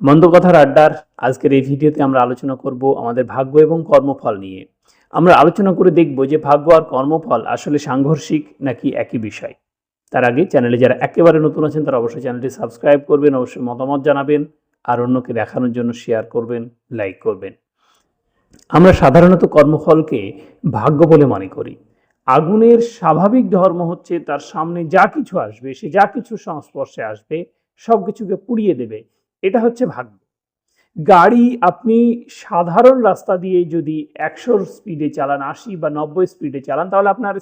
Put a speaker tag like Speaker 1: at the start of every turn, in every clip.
Speaker 1: মন্দ কথার আড্ডার আজকের এই ভিডিওতে আমরা আলোচনা করব আমাদের ভাগ্য এবং কর্মফল নিয়ে। আমরা আলোচনা করে দেখব যে ভাগ্য আর কর্মফল আসলে সাংঘর্ষিক নাকি একই বিষয়। তার আগে চ্যানেলে যারা একেবারে নতুন আছেন, তারা অবশ্যই চ্যানেলটি সাবস্ক্রাইব করবেন, অবশ্যই মতামত জানাবেন আর অন্যকে দেখানোর জন্য শেয়ার করবেন, লাইক করবেন। আমরা সাধারণত কর্মফলকে ভাগ্য বলে মনে করি। আগুনের স্বাভাবিক ধর্ম হচ্ছে তার সামনে যা কিছু আসবে, সে যা কিছু সংস্পর্শে আসবে সব কিছুকে পুড়িয়ে দেবে। এটা হচ্ছে ভাগ্য। গাড়ি আপনি সাধারণ রাস্তা দিয়ে যদি একশোর স্পিডে চালান, আশি বা নব্বই স্পিডে চালান, তাহলে আপনার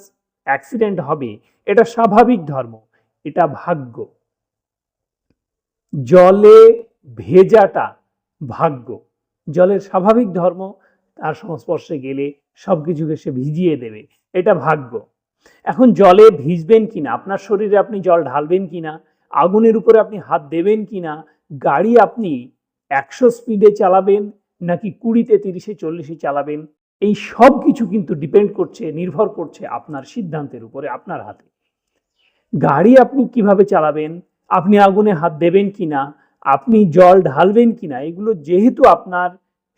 Speaker 1: অ্যাক্সিডেন্ট হবে। এটা স্বাভাবিক ধর্ম, এটা ভাগ্য। জলে ভেজাটা ভাগ্য। জলের স্বাভাবিক ধর্ম, তার সংস্পর্শে গেলে সব কিছুকে সে ভিজিয়ে দেবে। এটা ভাগ্য। এখন জলে ভিজবেন কিনা, আপনার শরীরে আপনি জল ঢালবেন কিনা, আগুনের উপরে আপনি হাত দেবেন কিনা গাড়ি আপনি একশো স্পিডে চালাবেন, নাকি কুড়িতে, তিরিশে, চল্লিশে চালাবেন, এই সব কিছু কিন্তু ডিপেন্ড করছে, নির্ভর করছে আপনার সিদ্ধান্তের উপরে, আপনার হাতে। গাড়ি আপনি কীভাবে চালাবেন, আপনি আগুনে হাত দেবেন কিনা, আপনি জল ঢালবেন কিনা, এগুলো যেহেতু আপনার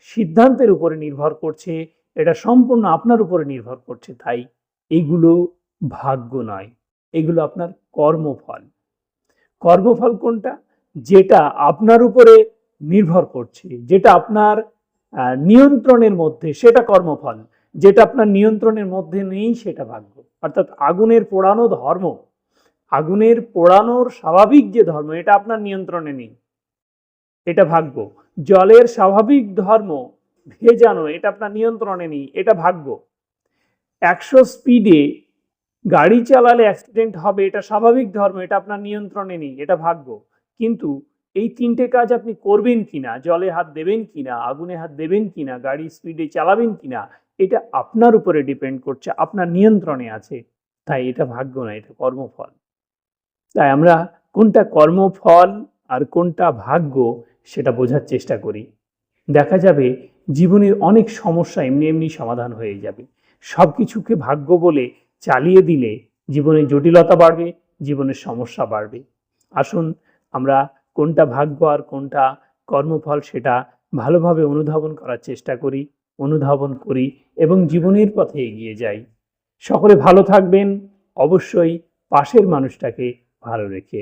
Speaker 1: সিদ্ধান্তের উপরে নির্ভর করছে, এটা সম্পূর্ণ আপনার উপরে নির্ভর করছে, তাই এগুলো ভাগ্য নয়। এগুলো আপনার কর্মফল। কর্মফল কোনটা? যেটা আপনার উপরে নির্ভর করছে, যেটা আপনার নিয়ন্ত্রণের মধ্যে সেটা কর্মফল, যেটা আপনার নিয়ন্ত্রণের মধ্যে নেই সেটা ভাগ্য। অর্থাৎ আগুনের পোড়ানো ধর্ম, আগুনের পোড়ানোর স্বাভাবিক যে ধর্ম, এটা আপনার নিয়ন্ত্রণে নেই। এটা ভাগ্য। জলের স্বাভাবিক ধর্ম ভেজানো এটা আপনার নিয়ন্ত্রণে নেই, এটা ভাগ্য। একশো স্পিডে গাড়ি চালালে অ্যাক্সিডেন্ট হবে, এটা স্বাভাবিক ধর্ম, এটা আপনার নিয়ন্ত্রণে নেই, এটা ভাগ্য। কিন্তু এই তিনটে কাজ আপনি করবেন কিনা, জলে হাত দেবেন কিনা, আগুনে হাত দেবেন কিনা, গাড়ি স্পিডে চালাবেন কিনা, এটা আপনার উপরে ডিপেন্ড করছে, আপনার নিয়ন্ত্রণে আছে। তাই এটা ভাগ্য না এটা কর্মফল। তাই আমরা কোনটা কর্মফল আর কোনটা ভাগ্য সেটা বোঝার চেষ্টা করি। দেখা যাবে জীবনের অনেক সমস্যা এমনি এমনি সমাধান হয়ে যাবে। সব কিছুকে ভাগ্য বলে চালিয়ে দিলে জীবনের জটিলতা বাড়বে, জীবনের সমস্যা বাড়বে। আসুন আমরা কোনটা ভাগ্য আর কোনটা কর্মফল সেটা ভালোভাবে অনুধাবন করার চেষ্টা করি, অনুধাবন করি এবং জীবনের পথে এগিয়ে যাই। সকলে ভালো থাকবেন, অবশ্যই পাশের মানুষটাকে ভালো রেখে।